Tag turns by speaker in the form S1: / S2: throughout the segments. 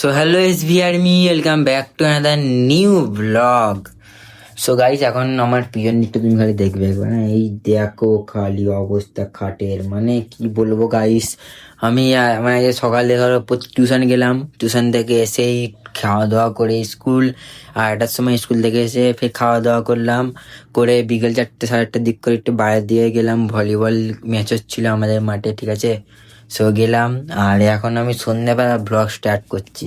S1: So hello S V R me welcome back to another new vlog so guys এখন আমার peon দিকটা তুমি খালি দেখবে একবার? এই দেখো খালি অবস্থা খাটের। মানে কি বলব গাইস আমি মানে সকালে ধরো টিউশন গেলাম। টিউশন থেকে এসেই খাওয়া দাওয়া করে স্কুল আড়াইটার সময় স্কুল থেকে এসে ফের খাওয়া দাওয়া করলাম। করে বিকেল চারটে, সাড়ে চারটের দিক করে একটু বাইরে দিয়ে গেলাম। ভলিবল ম্যাচ হচ্ছিল আমাদের মাঠে, ঠিক আছে? সো গেলাম, আর এখন আমি সন্ধ্যেবেলা ব্লগ স্টার্ট করছি।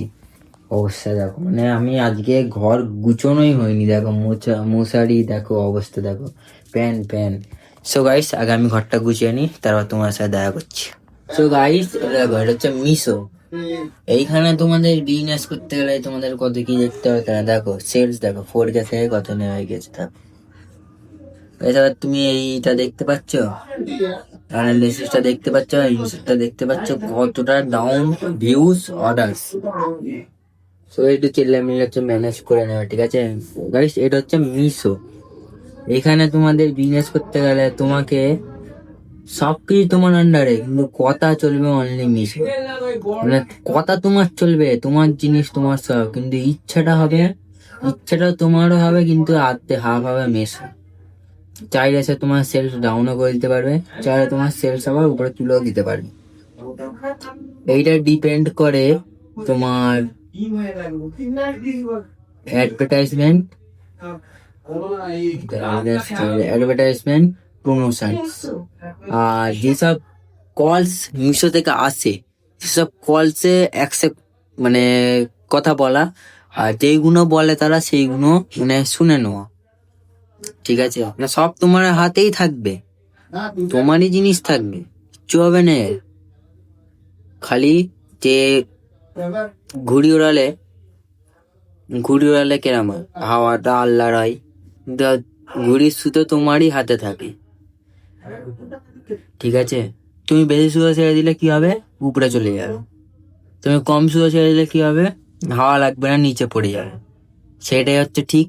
S1: অবস্থা দেখো মানে আমি আজকে ঘর গুছোনোই হয়নি, দেখো, মোছা, মশারি, দেখো, অবস্থা দেখো, প্যান প্যান। সো গাইস আগে আমি ঘরটা গুছিয়ে নিই, তারপর তোমার সাথে দেখা করছি। সো গাইস দেখো এটা হচ্ছে মিশো। এইখানে তোমাদের বিজনেস করতে গেলে তোমাদের কত কি দেখতে হবে তারা দেখো সেলস দেখো ফোর কে থেকে কত নেওয়া হয়ে গেছে এছাড়া তুমি এইটা দেখতে পাচ্ছ? অ্যানালিসিসটা দেখতে পাচ্ছ ইনস্টটা দেখতে পাচ্ছ, কতটা ডাউন ভিউজ অর্ডারস সো একটু মিলে হচ্ছে ম্যানেজ করে নেবে ঠিক আছে? গাইস এটা হচ্ছে মিশো। এখানে তোমাদের বিজনেস করতে গেলে তোমাকে সবকিছু তোমার আন্ডারে কিন্তু কথা চলবে অনলি মিশো। মানে কথা তোমার চলবে, তোমার জিনিস তোমার সব, কিন্তু ইচ্ছাটা হবে, ইচ্ছাটা তোমারও হবে, কিন্তু আত্মে হাফ হবে মেশো। চাইলে সে তোমার সেলস ডাউনও করে দিতে পারবে, চাইলে তোমার সেলস আবার উপরে তুলেও দিতে পারবে। এইটা ডিপেন্ড করে তোমার অ্যাডভার্টাইজমেন্ট অ্যাডভার্টাইজমেন্ট প্রমোশন আর যেসব কলস মিশো থেকে আসে, সেসব কলসে অ্যাকসেপ্ট মানে কথা বলা, আর যেইগুলো বলে তারা সেইগুলো মানে শুনে নেওয়া। ঠিক আছে? মানে সব তোমার হাতেই থাকবে। তোমারই জিনিস থাকবে। কিচ্ছু হবে না খালি যে ঘুড়ি ওড়ালে ঘুড়ি ওড়ালে কেরাম? হয়? হাওয়াটা আল্লাহর হয় ঘুড়ির সুতো তোমারই হাতে থাকে। ঠিক আছে? তুমি বেশি সুতো ছেড়ে দিলে কি হবে? উপরে চলে যাবে। তুমি কম সুতো ছেড়ে দিলে কি হবে? হাওয়া লাগবে না, নিচে পড়ে যাবে। সেটাই হচ্ছে ঠিক।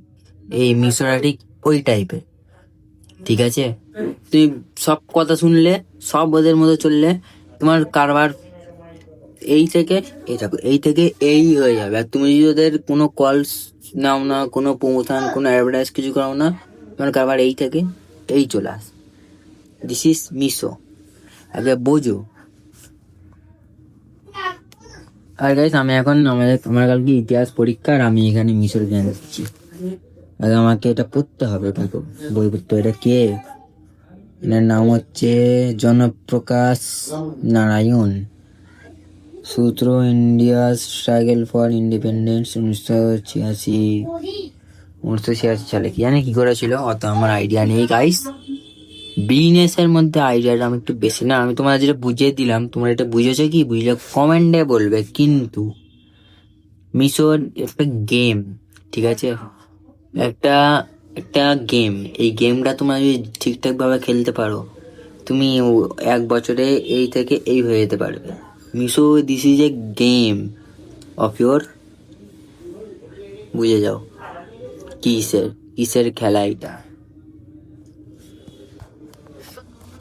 S1: এই মিশোটা ঠিক ওই টাইপের ঠিক আছে? তুই সব কথা শুনলে সব ওদের মতো চললে তোমার কারবার এই থেকে এই থাকো এই থেকে এই হয়ে যাবে। আর তুমি যদি ওদের কোনো কলস নাও না কোনো প্রমোশন কোনো অ্যাডভার্টাইজ কিছু করাও না তোমার কারবার এই থেকে এই চলে আস। দিস ইজ মিশো আগে বোঝো। আর গাইস আমি এখন আমাদের আমার কালকে ইতিহাস পরীক্ষা আর আমি এখানে মিশর জ্ঞান দিচ্ছি। আগে আমাকে এটা পড়তে হবে বই পড়তে এটা কে? এনার নাম হচ্ছে জনপ্রকাশ নারায়ণ। সূত্র ইন্ডিয়া স্ট্রাগল ফর ইন্ডিপেন্ডেন্স উনিশশো ছিয়াশি উনিশশো ছিয়াশি সালে কি জানি কি করেছিল? অত আমার আইডিয়া নেই গাইস বিজনেসের মধ্যে আইডিয়াটা আমি একটু বেশি না, আমি তোমার যেটা বুঝিয়ে দিলাম, তোমরা এটা বুঝেছ কি? বুঝলে কমেন্টে বলবে, কিন্তু মিশোর একটা গেম ঠিক আছে? একটা একটা গেম এই গেমটা তোমরা যদি ঠিকঠাকভাবে খেলতে পারো, তুমি এক বছরে এই থেকে এই হয়ে যেতে পারবে। Meesho this is a game of your বুঝে যাও। কিসের কিসের খেলা এটা?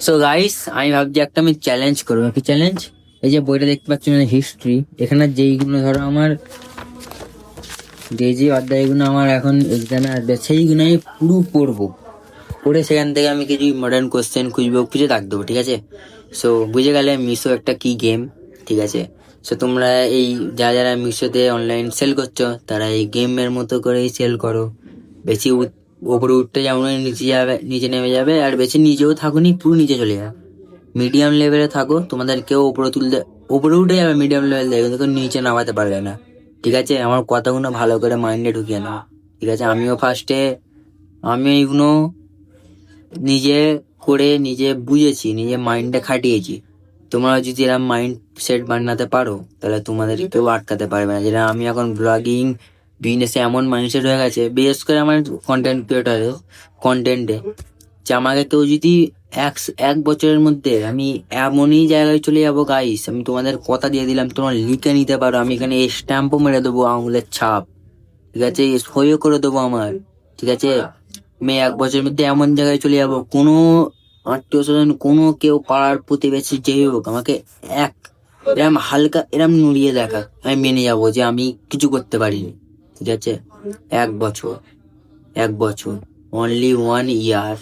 S1: সো গাইস আমি ভাবছি একটা আমি চ্যালেঞ্জ করব। কি চ্যালেঞ্জ এই যে বইটা দেখতে পাচ্ছ হিস্ট্রি এখানে যেইগুলো ধরো আমার যে যে অধ্যায়গুলো আমার এখন এক্সামে আসবে সেইগুলো আমি পুরো পড়ব। পড়ে সেখান থেকে আমি কিছু মডার্ন কোয়েশ্চেন খুঁজবো, খুঁজে রাখ দেবো, ঠিক আছে? সো বুঝে গেলে মিশো একটা কি গেম ঠিক আছে? সো তোমরা এই যারা যারা মিশোতে অনলাইন সেল করছ, তারা এই গেমের মতো করেই সেল করো। বেশি ওপরে উঠতে যেমন নিচে যাবে, নিচে নেমে যাবে, আর বেশি নিচেও থাকুনি পুরো নিচে চলে যাবে মিডিয়াম লেভেলে থাকো, তোমাদের কেউ ওপরে তুলতে, ওপরে উঠে যাবে মিডিয়াম লেভেল থেকে, কিন্তু নিচে নামাতে পারবে না। ঠিক আছে? আমার কথাগুলো ভালো করে মাইন্ডে ঢুকিয়ে নাও। ঠিক আছে? আমিও ফার্স্টে আমি এইগুলো নিজে করে নিজে বুঝেছি, নিজে মাইন্ডে খাটিয়েছি। তোমরা যদি এরকম মাইন্ড সেট বানাতে পারো, তাহলে তোমাদের কেউ আটকাতে পারবে না। যেটা আমি এখন ব্লগিং বিজনেসে এমন মাইন্ডসেট হয়ে গেছে বিশেষ করে আমার কন্টেন্ট ক্রিয়েটারে কন্টেন্টে যে আমাকে কেউ যদি এক এক বছরের মধ্যে আমি এমনই জায়গায় চলে যাব গাইস আমি তোমাদের কথা দিয়ে দিলাম, তোমরা লিখে নিতে পারো। আমি এখানে স্ট্যাম্পও মেরে দেবো আঙুলের ছাপ। ঠিক আছে? সইও করে দেবো আমার। ঠিক আছে? আমি এক বছরের মধ্যে এমন জায়গায় চলে যাব, কোনো আত্মীয় স্বজন, কোনো কেউ পাড়ার প্রতিবেশী, যেই হোক, আমাকে এক এরম হালকা এরম নুড়িয়ে দেখা। আমি মেনে যাব যে আমি কিছু করতে পারিনি। ঠিক আছে? এক বছর। এক বছর। Only one year